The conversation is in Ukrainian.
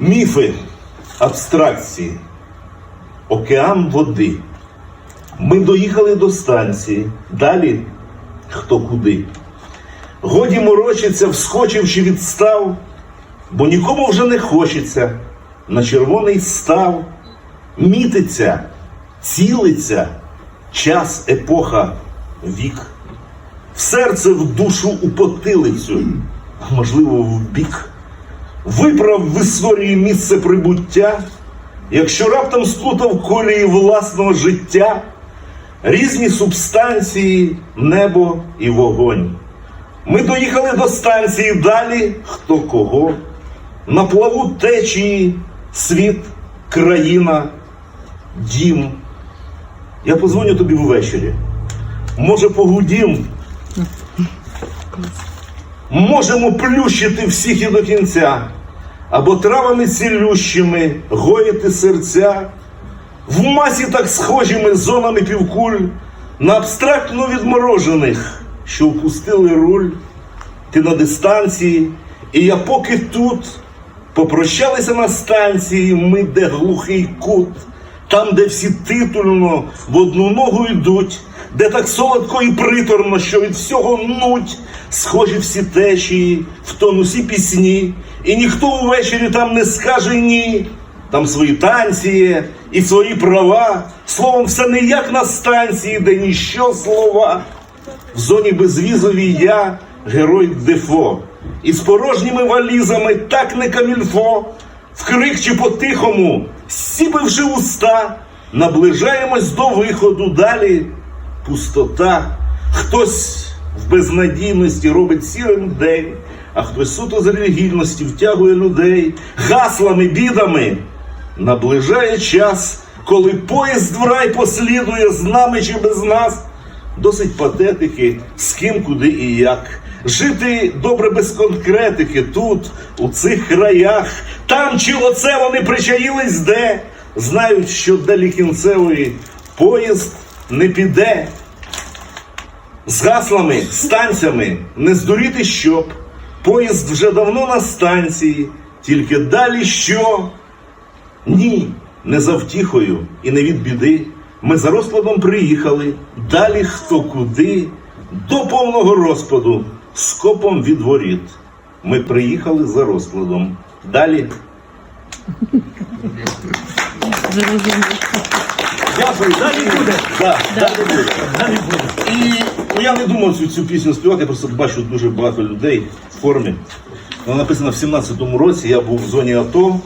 Міфи, абстракції, океан води. Ми доїхали до станції. Далі хто куди. Годі морочиться, вскочивши відстав, бо нікому вже не хочеться. На червоний став, мітиться, цілиться, час, епоха, вік. В серце, в душу, у потилицю, а можливо, в бік. Виправ в історії місце прибуття, якщо раптом сплутав колії власного життя, різні субстанції, небо і вогонь. Ми доїхали до станції далі, хто кого. На плаву течії, світ, країна, дім. Я позвоню тобі ввечері. Може, погудім. Можемо плющити всіх і до кінця, або травами цілющими гоїти серця, в масі так схожими зонами півкуль, на абстрактно відморожених, що впустили руль. Ти на дистанції, і я поки тут. Попрощалися на станції, ми де глухий кут, там, де всі титульно в одну ногу йдуть, де так солодко і приторно, що від всього нуть, схожі всі течії, в тон усі пісні, і ніхто увечері там не скаже ні. Там свої танці є і свої права. Словом, все не як на станції, де ніщо слова. В зоні безвізовій я герой Дефо. І з порожніми валізами так не камільфо. Вкрик чи по-тихому, сіпивши уста, наближаємось до виходу. Далі пустота. Хтось в безнадійності робить сірим день, а хтось суто з релігійності втягує людей гаслами, бідами. Наближає час, коли поїзд в рай послідує з нами чи без нас. Досить патетики, з ким, куди і як. Жити добре без конкретики тут, у цих краях, там чи оце вони причаїлись де. Знають, що далі кінцевої поїзд не піде. З гаслами, станцями не здуріти щоб. Поїзд вже давно на станції, тільки далі що? Ні, не за втіхою і не від біди. Ми за розкладом приїхали, далі хто куди, до повного розпаду, скопом від воріт. Ми приїхали за розкладом. Далі. Дякую, далі буде. Да, далі буде. Далі буде. І ну, я не думав цю, цю пісню співати, я просто бачу дуже багато людей в формі. Вона написана в 17-му році, я був в зоні АТО,